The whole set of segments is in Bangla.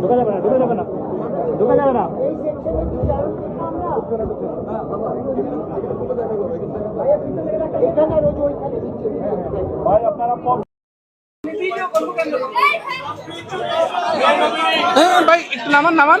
ঢোকা যাবে না ঢোকা যাবে না ঢোকা যাবে না ভাই আপনারা হ্যাঁ ভাই একটু নামান নামান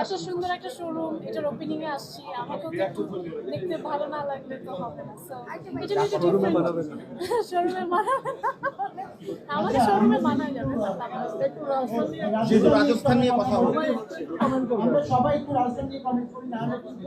এত সুন্দর একটা শোরুম এটার ওপেনিং এ আসছি আমাকেও তো একটু দেখতে ভালো না লাগলে তো হবে না সো এটা নিয়ে শোরুমে মানাবে শোরুমে মানাবে না। আমাদের শোরুমে মানায় যাবে রাজস্থান নিয়ে কথা বলব আমরা সবাই একটু রাজধানী কমেন্ট করি না হলে কিন্তু